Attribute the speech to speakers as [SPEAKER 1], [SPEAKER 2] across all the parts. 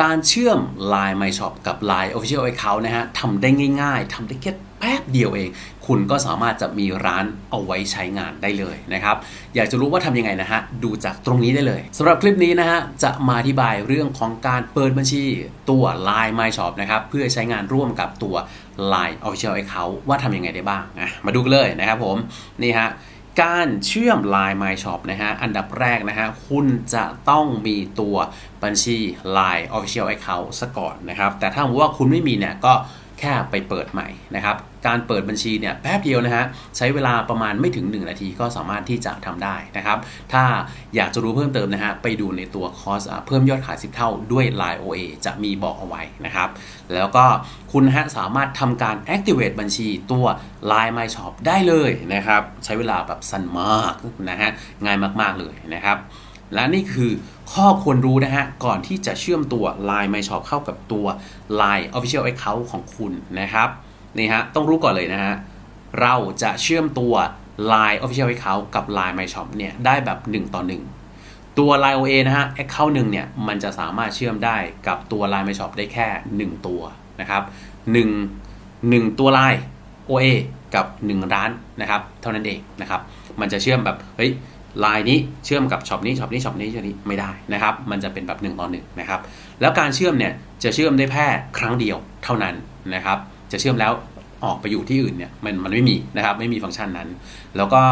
[SPEAKER 1] การเชื่อม Line My Shop กับ Line Official Account นะฮะทำได้ง่าย ๆทำได้แค่แป๊บเดียวเอง คุณก็สามารถจะมีร้านเอาไว้ใช้งานได้เลยนะครับ อยากจะรู้ว่าทำยังไงนะฮะ ดูจากตรงนี้ได้เลยสำหรับคลิปนี้นะฮะ จะมาอธิบายเรื่องของการเปิดบัญชีตัว Line My Shop นะครับ เพื่อใช้งานร่วมกับตัว Line Official Account ว่าทำยังไงได้บ้างนะมาดูกันเลยนะครับผมนี่ฮะ การเชื่อม Line My Shop นะฮะ อันดับแรกนะฮะ คุณจะต้องมีตัวบัญชี Line Official Account ซะก่อนนะครับ แต่ถ้าว่าคุณไม่มีเนี่ยก็ แค่ไปเปิดใหม่นะครับ การเปิดบัญชีเนี่ยแป๊บเดียวนะฮะใช้เวลาประมาณไม่ถึง 1 นาทีก็สามารถที่จะทำได้นะครับ ถ้าอยากจะรู้เพิ่มเติมนะฮะไปดูในตัวคอร์สเพิ่มยอดขาย 10 เท่าด้วย Line OA จะมีบอกเอาไว้นะครับ แล้วก็คุณนะฮะสามารถทำการ activate บัญชีตัว Line My Shop ได้เลยนะครับ ใช้เวลาแบบสั้นมากนะฮะง่ายมากๆเลยนะครับ และนี่คือข้อควรรู้นะฮะ ก่อนที่จะเชื่อมตัว Line My Shop เข้ากับตัว Line Official Account ของคุณนะครับนี่ฮะต้องรู้ก่อนเลยนะฮะ เราจะเชื่อมตัว Line Official Account กับ Line My Shop เนี่ยได้แบบ 1 ต่อ 1 ตัว Line OA นะฮะ Account หนึ่งเนี่ยมันจะสามารถเชื่อมได้กับตัว Line My Shop ได้แค่ 1 ตัวนะครับ1 1 ตัว Line OA กับ 1 ร้านนะครับ เท่านั้นเองนะครับ มันจะเชื่อมแบบ เฮ้ย ไลน์นี้เชื่อมกับช็อปนี้ช็อปนี้ช็อปนี้ช็อปนี้ไม่ได้นะครับ มันจะเป็นแบบ1ต่อ1นะครับ แล้วการเชื่อมเนี่ยจะเชื่อมได้แค่ครั้งเดียวเท่านั้นนะครับ จะเชื่อมแล้วออกไปอยู่ที่อื่นเนี่ยมันมันไม่มีนะครับไม่มีฟังก์ชันนั้น แล้วก็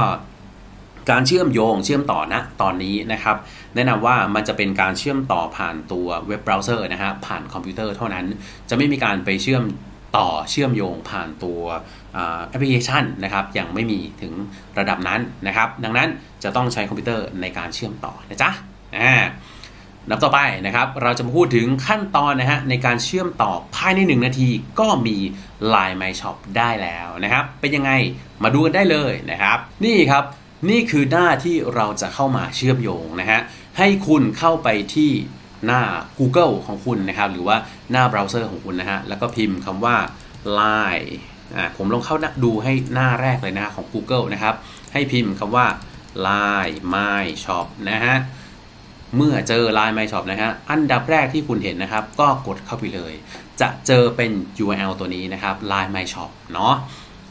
[SPEAKER 1] การเชื่อมโยงเชื่อมต่อณตอนนี้นะครับ แนะนำว่ามันจะเป็นการเชื่อมต่อผ่านตัวเว็บเบราว์เซอร์นะฮะผ่านคอมพิวเตอร์เท่านั้น จะไม่มีการไปเชื่อม ต่อเชื่อมโยงผ่านตัวแอปพลิเคชันนะครับยังไม่มีถึงระดับนั้นนะครับ ดังนั้นจะต้องใช้คอมพิวเตอร์ในการเชื่อมต่อนะจ๊ะอ่านับต่อไปนะครับ เราจะมาพูดถึงขั้นตอนนะฮะในการเชื่อมต่อภายใน 1 นาทีก็มี Line My Shop ได้แล้วนะครับ เป็นยังไงมาดูกันได้เลยนะครับ นี่ครับนี่คือหน้าที่เราจะเข้ามาเชื่อมโยงนะฮะให้คุณเข้าไปที่ หน้า Google ของคุณนะครับ หรือว่าหน้าเบราว์เซอร์ของคุณนะฮะ แล้วก็พิมพ์คำว่า Line อ่าผมลองเข้าดูให้หน้าแรกเลยนะของ Google นะครับ ให้พิมพ์คำว่า Line My Shop นะฮะ เมื่อเจอ Line My Shop นะฮะ อันดับแรกที่คุณเห็นนะครับ ก็กดเข้าไปเลย จะเจอเป็น URL ตัวนี้นะครับ Line My Shop เนาะ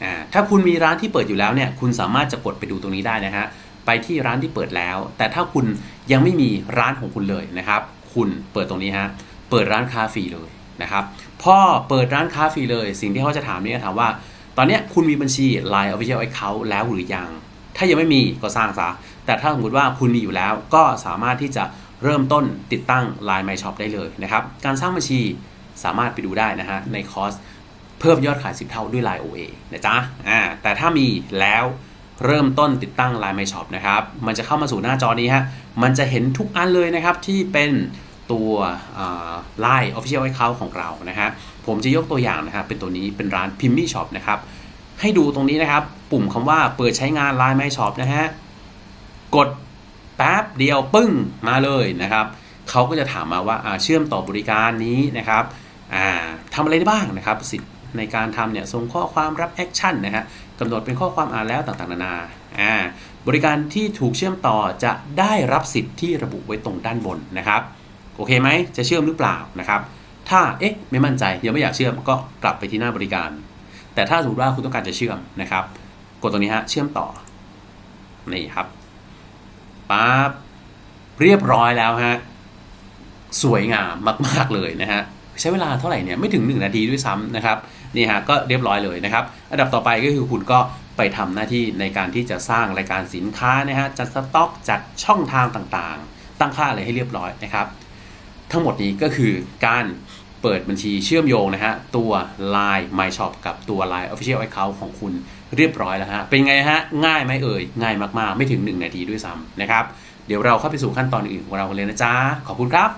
[SPEAKER 1] อ่าถ้าคุณมีร้านที่เปิดอยู่แล้วเนี่ย คุณสามารถจะกดไปดูตรงนี้ได้นะฮะ ไปที่ร้านที่เปิดแล้ว แต่ถ้าคุณยังไม่มีร้านของคุณเลยนะครับ คุณเปิดตรงนี้ฮะ เปิดร้านค้าฟรีเลยนะครับ พ่อเปิดร้านค้าฟรีเลย สิ่งที่เขาจะถามนี่ถามว่า ตอนนี้คุณมีบัญชี Line Official Account แล้วหรือยัง ถ้ายังไม่มีก็สร้างซะ แต่ถ้าสมมติว่าคุณมีอยู่แล้วก็สามารถที่จะเริ่มต้นติดตั้ง Line My Shop ได้เลยนะครับ การสร้างบัญชีสามารถไปดูได้นะฮะในคอร์สเพิ่มยอดขาย 10 เท่าด้วย Line OA นะจ๊ะอ่าแต่ถ้ามีแล้ว เริ่มต้นติดตั้ง Line My Shop นะครับ มันจะเข้ามาสู่หน้าจอนี้ฮะ มันจะเห็นทุกอันเลยนะครับที่เป็นตัว Line Official Account ของเรานะฮะ ผมจะยกตัวอย่างนะครับเป็นตัวนี้เป็นร้าน p i m m y Shop นะครับ ให้ดูตรงนี้นะครับ ปุ่มคำว่าเปิดใช้งาน Line My Shop นะฮะ กดแป๊บเดียวปึ้งมาเลยนะครับ เขาก็จะถามมาว่าเชื่อมต่อบริการนี้นะครับทำอะไรได้บ้างนะครับสิทธิ ในการทำเนี่ยส่งข้อความรับแอคชั่นนะฮะกำหนดเป็นข้อความอ่านแล้วต่างๆ นานาบริการที่ถูกเชื่อมต่อจะได้รับสิทธิ์ที่ระบุไว้ตรงด้านบนนะครับโอเคไหมจะเชื่อมหรือเปล่านะครับถ้าเอ๊ะไม่มั่นใจยังไม่อยากเชื่อมก็กลับไปที่หน้าบริการ แต่ถ้าสมมติว่าคุณต้องการจะเชื่อมนะครับ กดตรงนี้ฮะเชื่อมต่อนี่ครับปั๊บเรียบร้อยแล้วฮะสวยงามมาก ๆ เลยนะฮะ ใช้เวลาเท่าไหร่เนี่ยไม่ถึง 1 นาทีด้วยซ้ำนะครับนี่ฮะก็เรียบร้อยเลยนะครับ อันดับต่อไปก็คือคุณก็ไปทำหน้าที่ในการที่จะสร้างรายการสินค้านะฮะจัดสต็อกจัดช่องทางต่างๆ ตั้งค่าอะไรให้เรียบร้อยนะครับ ทั้งหมดนี้ก็คือการเปิดบัญชีเชื่อมโยงนะฮะตัว Line My Shop กับตัว Line Official Account ของคุณเรียบร้อยแล้วฮะเป็นไงฮะง่ายไหมเอ่ยง่ายมากๆ ไม่ถึง 1 นาทีด้วยซ้ำนะครับ เดี๋ยวเราเข้าไปสู่ขั้นตอนอื่นของเราเลยนะจ๊ะขอบคุณครับ